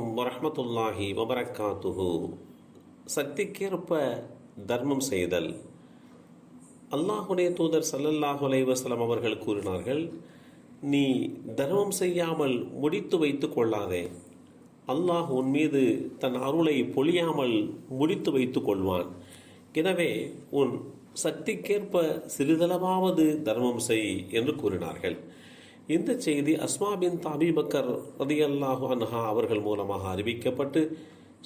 வரமத்துல்லாஹி வபரக்காத்துஹு. சக்திக்கேற்ப தர்மம் செய்தல். அல்லாஹுடைய தூதர் சல்லல்லாஹு அலைஹி அவர்கள் கூறினார்கள் நீ தர்மம் செய்யாமல் முடித்து வைத்துக் கொள்ளாதே. அல்லாஹ் உன் மீது தன் அருளை பொழியாமல் முடித்து வைத்து கொள்வான். எனவே உன் சக்திக்கேற்ப சிறிதளவாவது தர்மம் செய் என்று கூறினார்கள். இந்த செய்தி அஸ்மா பின் தாபி பக்கர் ரதியல்லாஹு அன்ஹா அவர்கள் மூலமாக அறிவிக்கப்பட்டு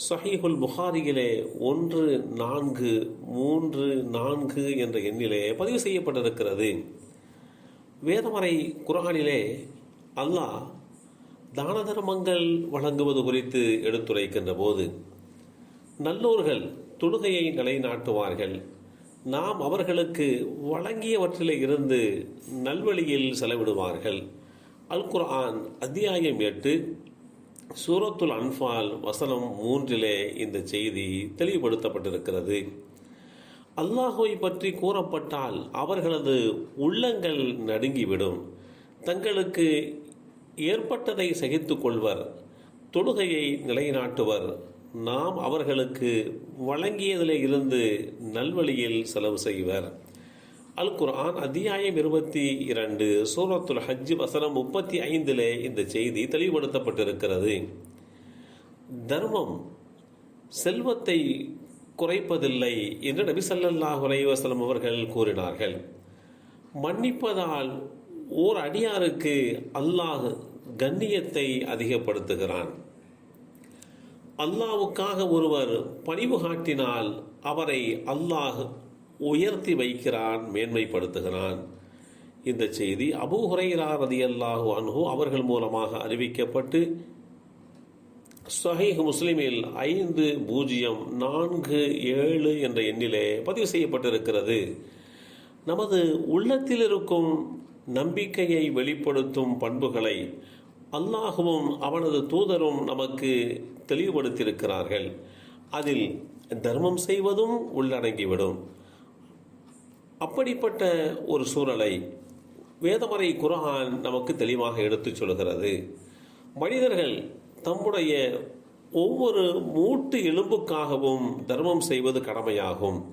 சஹீஹுல் புகாரியிலே ஒன்று நான்கு மூன்று நான்கு என்ற எண்ணிலே பதிவு செய்யப்பட்டிருக்கிறது. வேதமறை குரானிலே அல்லாஹ் தான தர்மங்கள் வழங்குவது குறித்து எடுத்துரைக்கின்ற போது நல்லோர்கள் தொழுகையை நிலைநாட்டுவார்கள் நாம் அவர்களுக்கு வழங்கியவற்றிலே இருந்து நல்வழியில் செலவிடுவார்கள். அல் குர்ஆன் அத்தியாயம் எட்டு சூரத்துல் அன்பால் வசனம் மூன்றிலே இந்த செய்தி தெளிவுபடுத்தப்பட்டிருக்கிறது. அல்லாஹுவை பற்றி கூறப்பட்டால் அவர்களது உள்ளங்கள் நடுங்கிவிடும். தங்களுக்கு ஏற்பட்டதை சகித்துக் கொள்வர் தொழுகையை நிலைநாட்டுவர். நாம் அவர்களுக்கு வழங்கியதிலே இருந்து நல்வழியில் செலவு செய்வர். அல் குர்ஆன் அத்தியாயம் இருபத்தி இரண்டு சூரத்துல் ஹஜ் வசனம் முப்பத்தி ஐந்திலே இந்த செய்தி தெளிவுபடுத்தப்பட்டிருக்கிறது. தர்மம் செல்வத்தை குறைப்பதில்லை என்று நபி சல்லாஹ் அலைஹி அவர்கள் கூறினார்கள். மன்னிப்பதால் ஓர் அடியாருக்கு அல்லாஹ் கண்ணியத்தை அதிகப்படுத்துகிறான். அல்லாவுக்காக ஒருவர் பணிவு காட்டினால் அவரை அல்லாஹ் உயர்த்தி வைக்கிறான் மேன்மைப்படுத்துகிறான். இந்த செய்தி அபூ ஹுரைரா ரதியல்லாஹு அன்ஹு அவர்கள் மூலமாக அறிவிக்கப்பட்டு சஹீஹ் முஸ்லிமில் ஐந்து பூஜ்ஜியம் நான்கு ஏழு என்ற எண்ணிலே பதிவு செய்யப்பட்டிருக்கிறது. நமது உள்ளத்தில் இருக்கும் நம்பிக்கையை வெளிப்படுத்தும் பண்புகளை அல்லாஹுவும் அவனது தூதரும் நமக்கு தெளிவுபடுத்தியிருக்கிறார்கள். அதில் தர்மம் செய்வதும் உள்ளடங்கிவிடும். அப்படிப்பட்ட ஒரு சூழலை வேதமறை குரான் நமக்கு தெளிவாக எடுத்துச் சொல்கிறது மனிதர்கள் தம்முடைய ஒவ்வொரு மூட்டு எலும்புக்காகவும் தர்மம் செய்வது கடமையாகும்.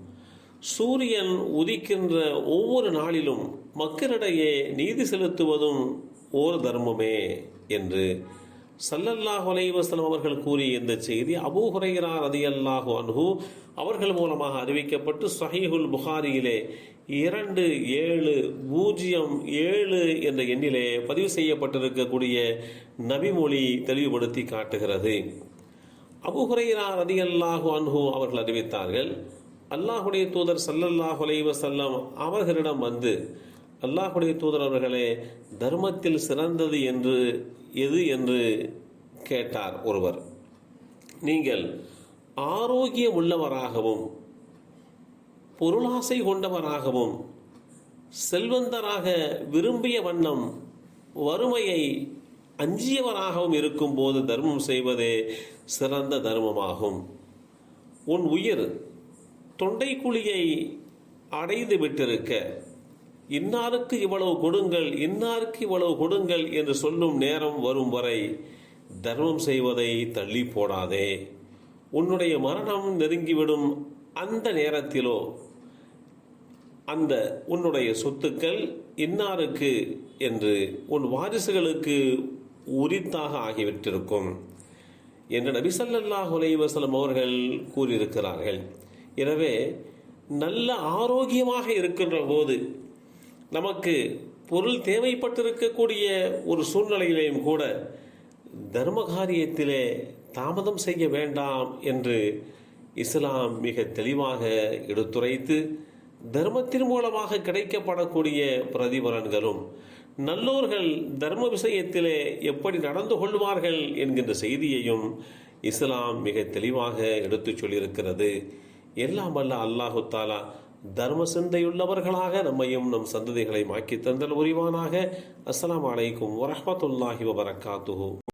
சூரியன் உதிக்கின்ற ஒவ்வொரு நாளிலும் மக்களிடையே நீதி செலுத்துவதும் ஓர் தர்மமே என்று சல்லல்லாஹ் அலைவசலம் அவர்கள் கூறிய இந்த செய்தி அபூ ரதி அல்லாஹு அன்ஹு அவர்கள் மூலமாக அறிவிக்கப்பட்டு சஹீஹுல் புகாரியிலே இரண்டு ஏழு பூஜ்ஜியம் ஏழு என்ற எண்ணிலே பதிவு செய்யப்பட்டிருக்கக்கூடிய நபிமொழி தெளிவுபடுத்தி காட்டுகிறது. அபு ரதி அல்லாஹு அன்ஹு அவர்கள் அறிவித்தார்கள் அல்லாஹுடைய தூதர் சல்லல்லாஹ் அலைவசல்லம் அவர்களிடம் வந்து அல்லாஹுடைய தூதர் அவர்களே தர்மத்தில் சிறந்தது என்று எது என்று கேட்டார் ஒருவர். நீங்கள் ஆரோக்கியம் உள்ளவராகவும் பொருளாசை கொண்டவராகவும் செல்வந்தராக விரும்பிய வண்ணம் வறுமையை அஞ்சியவராகவும் இருக்கும்போது தர்மம் செய்வதே சிறந்த தர்மமாகும். உன் உயிர் தொண்டை குழியை அடைந்து விட்டிருக்க இன்னாருக்கு இவ்வளவு கொடுங்கள் இன்னாருக்கு இவ்வளவு கொடுங்கள் என்று சொல்லும் நேரம் வரும் வரை தர்மம் செய்வதை தள்ளி போடாதே. உன்னுடைய மரணம் நெருங்கிவிடும் அந்த நேரத்திலோ அந்த உன்னுடைய சொத்துக்கள் இன்னாருக்கு என்று உன் வாரிசுகளுக்கு உரித்தாக ஆகிவிட்டிருக்கும் என்று நபிசல்லாஹ் உலைவசலம் அவர்கள் கூறியிருக்கிறார்கள். எனவே நல்ல ஆரோக்கியமாக இருக்கின்ற போது நமக்கு பொருள் தேவைப்பட்டிருக்கக்கூடிய ஒரு சூழ்நிலையிலேயும் கூட தர்ம காரியத்திலே தாமதம் செய்ய வேண்டாம் என்று இஸ்லாம் மிக தெளிவாக எடுத்துரைத்து தர்மத்தின் மூலமாக கிடைக்கப்படக்கூடிய பிரதிபலன்களும் நல்லோர்கள் தர்ம விஷயத்திலே எப்படி நடந்து கொள்வார்கள் என்கின்ற செய்தியையும் இஸ்லாம் மிக தெளிவாக எடுத்துச் சொல்லியிருக்கிறது. எல்லாம் வல்ல அல்லாஹு தாலா தர்ம சிந்தையுள்ளவர்களாக நம்மையும் நம் சந்ததிகளை மாக்கி தந்தல் உரிவானாக அஸ்லாம் வலைக்கும் வரமத்துல்லாஹி வபரகாத்துஹூ